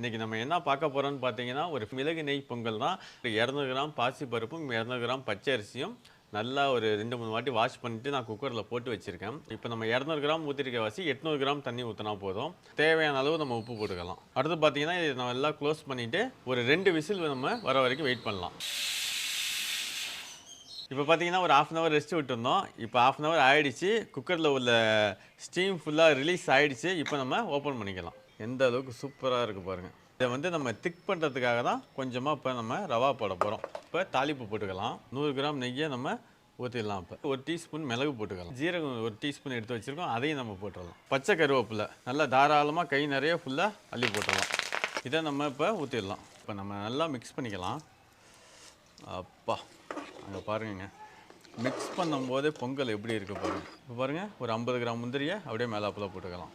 இன்றைக்கி நம்ம என்ன பார்க்க போகிறோம்னு பார்த்தீங்கன்னா ஒரு மிளகு நெய் பொங்கல் தான். இரநூறு கிராம் பாசி பருப்பும் இரநூறு கிராம் பச்சை அரிசியும் நல்லா ஒரு ரெண்டு மூணு வாட்டி வாஷ் பண்ணிட்டு நான் குக்கரில் போட்டு வச்சுருக்கேன். இப்போ நம்ம இரநூறு கிராம் ஊற்றிருக்க வாசி எட்நூறு கிராம் தண்ணி ஊற்றினா போதும். தேவையான அளவு நம்ம உப்பு போட்டுக்கலாம். அடுத்து பார்த்தீங்கன்னா இதை நம்ம எல்லாம் க்ளோஸ் பண்ணிவிட்டு ஒரு ரெண்டு விசில் நம்ம வர வரைக்கும் வெயிட் பண்ணலாம். இப்போ பார்த்தீங்கன்னா ஒரு ஆஃப் அன் ஹவர் ரெஸ்ட் விட்டுருந்தோம். இப்போ ஆஃப் அன் ஹவர் ஆயிடுச்சு. குக்கரில் உள்ள ஸ்டீம் ஃபுல்லாக ரிலீஸ் ஆகிடுச்சு இப்போ நம்ம ஓப்பன் பண்ணிக்கலாம். எந்த அளவுக்கு சூப்பராக இருக்குது பாருங்கள் இதை வந்து நம்ம திக் பண்ணுறதுக்காக தான் கொஞ்சமாக இப்போ நம்ம ரவா போட போகிறோம் இப்போ தாளிப்பு போட்டுக்கலாம். நூறு கிராம் நெய்யை நம்ம ஊற்றிடலாம் இப்போ. ஒரு டீஸ்பூன் மிளகு போட்டுக்கலாம். ஜீரகம் ஒரு டீஸ்பூன் எடுத்து வச்சுருக்கோம். அதையும் நம்ம போட்டுடலாம். பச்சை கருவேப்பிலை நல்லா தாராளமாக கை நிறைய ஃபுல்லாக அள்ளி போட்டுடலாம். இதை நம்ம இப்போ ஊற்றிடலாம் இப்போ நம்ம நல்லா மிக்ஸ் பண்ணிக்கலாம். அப்பா. அங்கே பாருங்கங்க. மிக்ஸ் பண்ணும்போது பொங்கல் எப்படி இருக்கு பாருங்கள் இப்போ பாருங்கள் ஒரு ஐம்பது கிராம் முந்திரியை அப்படியே மேலாப்பில் போட்டுக்கலாம்.